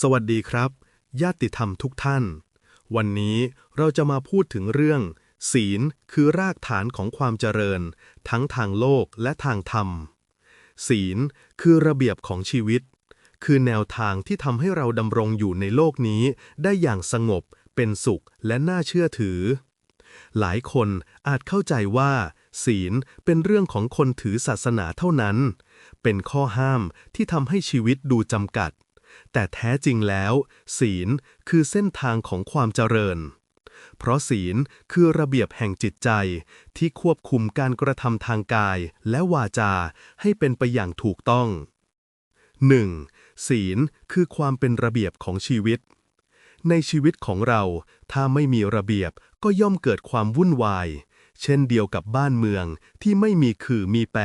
สวัสดีครับ ญาติธรรมทุกท่าน วันนี้เราจะมาพูดถึงเรื่อง ศีลคือรากฐานของความเจริญ ทั้งทางโลกและทางธรรม ศีลคือระเบียบของชีวิต คือแนวทางที่ทำให้เราดำรงอยู่ในโลกนี้ได้อย่างสงบ เป็นสุขและน่าเชื่อถือ หลายคนอาจเข้าใจว่า ศีลเป็นเรื่องของคนถือศาสนาเท่านั้น เป็นข้อห้ามที่ทำให้ชีวิตดูจำกัด แต่แท้จริงแล้ว ศีลคือเส้นทางของความเจริญ เพราะศีลคือระเบียบแห่งจิตใจที่ควบคุมการกระทำทางกายและวาจาให้เป็นไปอย่างถูกต้อง 1. ศีลคือความเป็นระเบียบของชีวิต ในชีวิตของเรา ถ้าไม่มีระเบียบก็ย่อมเกิดความวุ่นวาย เช่นเดียวกับบ้านเมืองที่ไม่มีคือมีแปร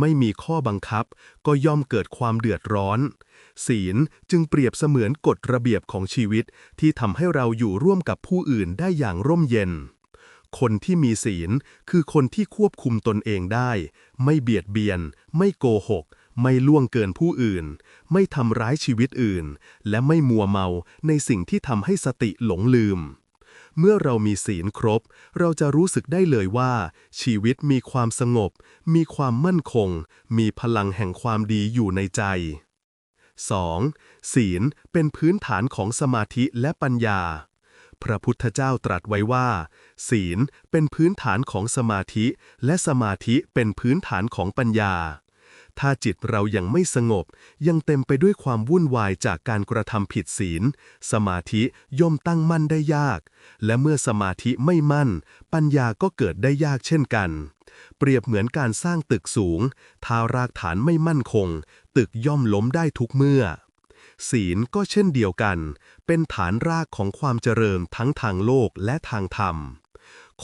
ไม่มีข้อบังคับ ก็ย่อมเกิดความเดือดร้อน ศีลจึงเปรียบเสมือนกฎระเบียบของชีวิตที่ทำให้เราอยู่ร่วมกับผู้อื่นได้อย่างร่มเย็น คนที่มีศีลคือคนที่ควบคุมตนเองได้ ไม่เบียดเบียน ไม่โกหก ไม่ล่วงเกินผู้อื่น ไม่ทำร้ายชีวิตอื่น และไม่มัวเมาในสิ่งที่ทำให้สติหลงลืมเมื่อเรามีศีลครบ เราจะรู้สึกได้เลยว่า ชีวิตมีความสงบ มีความมั่นคง มีพลังแห่งความดีอยู่ในใจ 2. ศีลเป็นพื้นฐานของสมาธิและปัญญา พระพุทธเจ้าตรัสไว้ว่า ศีลเป็นพื้นฐานของสมาธิ และสมาธิเป็นพื้นฐานของปัญญา ถ้าจิตเรายังไม่สงบ ยังเต็มไปด้วยความวุ่นวายจากการกระทำผิดศีล สมาธิย่อมตั้งมั่นได้ยาก และเมื่อสมาธิไม่มั่น ปัญญาก็เกิดได้ยากเช่นกัน เปรียบเหมือนการสร้างตึกสูงถ้ารากฐานไม่มั่นคง ตึกย่อมล้มได้ทุกเมื่อ ศีลก็เช่นเดียวกัน เป็นฐานรากของความเจริญทั้งทางโลกและทางธรรม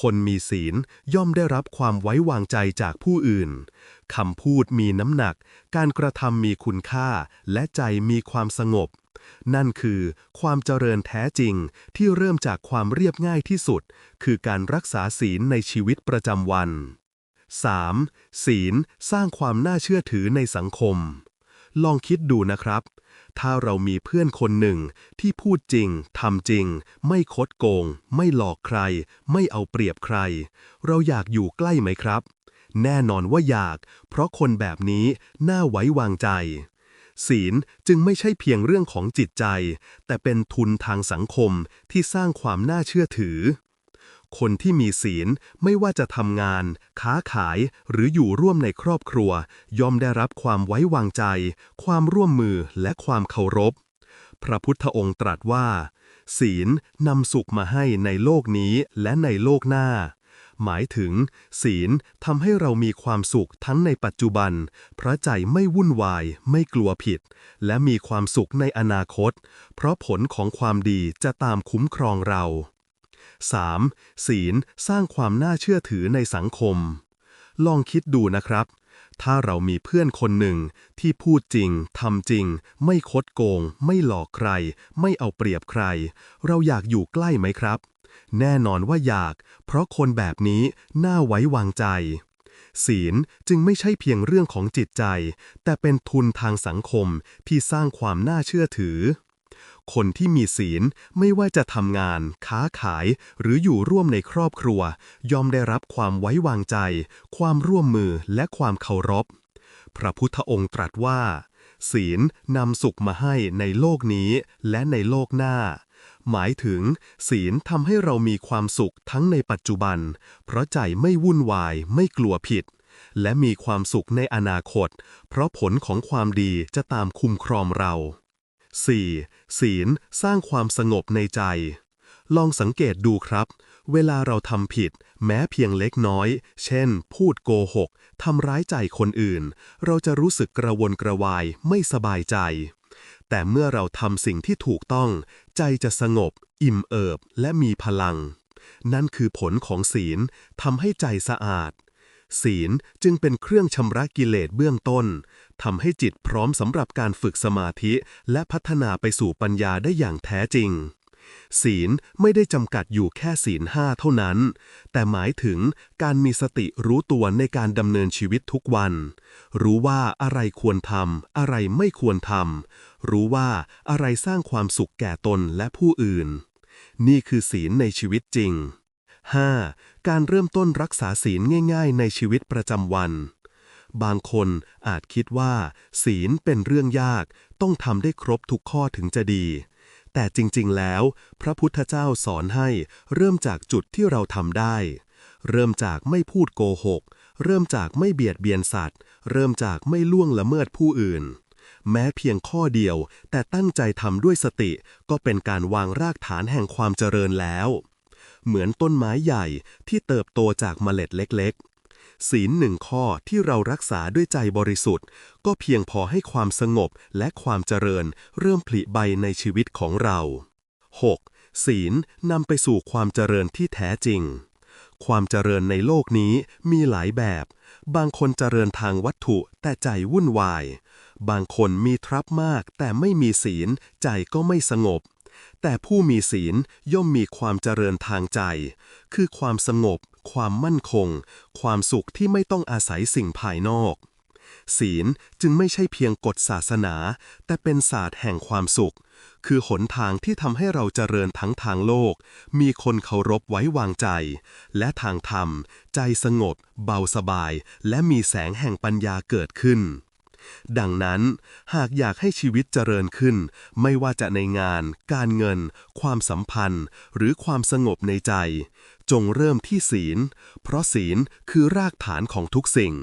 คนมีศีลย่อมได้รับความไว้วางใจจากผู้อื่น คำพูดมีน้ำหนัก การกระทำมีคุณค่า และใจมีความสงบ นั่นคือความเจริญแท้จริงที่เริ่มจากความเรียบง่ายที่สุด คือการรักษาศีลในชีวิตประจำวัน 3. ศีลสร้างความน่าเชื่อถือในสังคม ลองคิดดูนะครับ ถ้าเรามีเพื่อนคนหนึ่งที่พูดจริงทำจริง ไม่คดโกง ไม่หลอกใคร ไม่เอาเปรียบใคร เราอยากอยู่ใกล้ไหมครับ แน่นอนว่าอยาก เพราะคนแบบนี้น่าไว้วางใจ ศีลจึงไม่ใช่เพียงเรื่องของจิตใจ แต่เป็นทุนทางสังคมที่สร้างความน่าเชื่อถือ คนที่มีศีลไม่ว่าจะทำงาน ค้าขายหรืออยู่ร่วมในครอบครัว ย่อมได้รับความไว้วางใจ ความร่วมมือและความเคารพ พระพุทธองค์ตรัสว่า ศีลนำสุขมาให้ในโลกนี้และในโลกหน้า หมายถึง ศีลทำให้เรามีความสุขทั้งในปัจจุบันเพราะใจไม่วุ่นวาย ไม่กลัวผิด และมีความสุขในอนาคต เพราะผลของความดีจะตามคุ้มครองเรา 3. ศีลสร้างความน่าเชื่อถือในสังคม ลองคิดดูนะครับ ถ้าเรามีเพื่อนคนหนึ่งที่พูดจริงทำจริง ไม่คดโกง ไม่หลอกใคร ไม่เอาเปรียบใคร เราอยากอยู่ใกล้ไหมครับ แน่นอนว่าอยาก เพราะคนแบบนี้น่าไว้วางใจศีลจึงไม่ใช่เพียงเรื่องของจิตใจ แต่เป็นทุนทางสังคมที่สร้างความน่าเชื่อถือ คนที่มีศีลไม่ว่าจะทำงาน ค้าขาย หรืออยู่ร่วมในครอบครัว ย่อมได้รับความไว้วางใจ ความร่วมมือและความเคารพ พระพุทธองค์ตรัสว่า ศีลนำสุขมาให้ในโลกนี้และในโลกหน้า หมายถึง ศีลทำให้เรามีความสุขทั้งในปัจจุบัน เพราะใจไม่วุ่นวายไม่กลัวผิดและมีความสุขในอนาคต เพราะผลของความดีจะตามคุ้มครองเรา 4. ศีลสร้างความสงบในใจ ลองสังเกตดูครับ เวลาเราทำผิด แม้เพียงเล็กน้อย เช่น พูดโกหกทำร้ายใจคนอื่น เราจะรู้สึกกระวนกระวายไม่สบายใจ แต่เมื่อเราทำสิ่งที่ถูกต้อง ใจจะสงบ อิ่มเอิบและมีพลัง นั่นคือผลของศีลทำให้ใจสะอาดศีลจึงเป็นเครื่องชำระกิเลสเบื้องต้น ทำให้จิตพร้อมสำหรับการฝึกสมาธิ และพัฒนาไปสู่ปัญญาได้อย่างแท้จริง ศีลไม่ได้จำกัดอยู่แค่ศีลห้าเท่านั้น แต่หมายถึงการมีสติรู้ตัวในการดำเนินชีวิตทุกวัน รู้ว่าอะไรควรทำอะไรไม่ควรทำรู้ว่าอะไรสร้างความสุขแก่ตนและผู้อื่น นี่คือศีลในชีวิตจริง 5. การเริ่มต้นรักษาศีลง่าย ๆ ในชีวิตประจำวัน บางคนอาจคิดว่า ศีลเป็นเรื่องยาก ต้องทำได้ครบทุกข้อถึงจะดี แต่จริงๆ แล้ว พระพุทธเจ้าสอนให้เริ่มจากจุดที่เราทำได้ เริ่มจากไม่พูดโกหก เริ่มจากไม่เบียดเบียนสัตว์ เริ่มจากไม่ล่วงละเมิดผู้อื่น แม้เพียงข้อเดียว แต่ตั้งใจทำด้วยสติ ก็เป็นการวางรากฐานแห่งความเจริญแล้ว เหมือนต้นไม้ใหญ่ที่เติบโตจากเมล็ดเล็กๆ ศีลหนึ่งข้อที่เรารักษาด้วยใจบริสุทธิ์ ก็เพียงพอให้ความสงบและความเจริญ เริ่มผลิใบในชีวิตของเรา 6. ศีลนำไปสู่ความเจริญที่แท้จริง ความเจริญในโลกนี้มีหลายแบบ บางคนเจริญทางวัตถุแต่ใจวุ่นวาย บางคนมีทรัพย์มากแต่ไม่มีศีลใจก็ไม่สงบ แต่ผู้มีศีลย่อมมีความเจริญทางใจ คือความสงบ ความมั่นคง ความสุขที่ไม่ต้องอาศัยสิ่งภายนอก ศีลจึงไม่ใช่เพียงกฎศาสนา แต่เป็นศาสตร์แห่งความสุข คือหนทางที่ทำให้เราเจริญทั้งทางโลก มีคนเคารพไว้วางใจ และทางธรรม ใจสงบ เบาสบาย และมีแสงแห่งปัญญาเกิดขึ้น ดังนั้นหากอยากให้ชีวิตเจริญขึ้น ไม่ว่าจะในงาน การเงิน ความสัมพันธ์ หรือความสงบในใจ จงเริ่มที่ศีล เพราะศีลคือรากฐานของทุกสิ่ง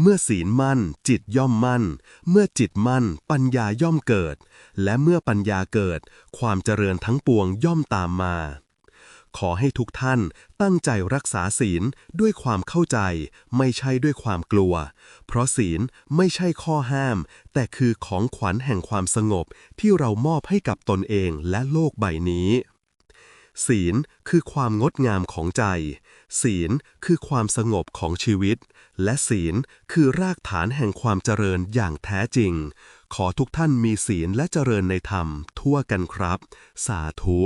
เมื่อศีลมั่น จิตย่อมมั่น เมื่อจิตมั่น ปัญญาย่อมเกิด และเมื่อปัญญาเกิด ความเจริญทั้งปวงย่อมตามมา ขอให้ทุกท่านตั้งใจรักษาศีลด้วยความเข้าใจ ไม่ใช่ด้วยความกลัว เพราะศีลไม่ใช่ข้อห้าม แต่คือของขวัญแห่งความสงบที่เรามอบให้กับตนเองและโลกใบนี้ศีลคือความงดงามของใจ ศีลคือความสงบของชีวิต และศีลคือรากฐานแห่งความเจริญอย่างแท้จริง ขอทุกท่านมีศีลและเจริญในธรรมทั่วกันครับ สาธุ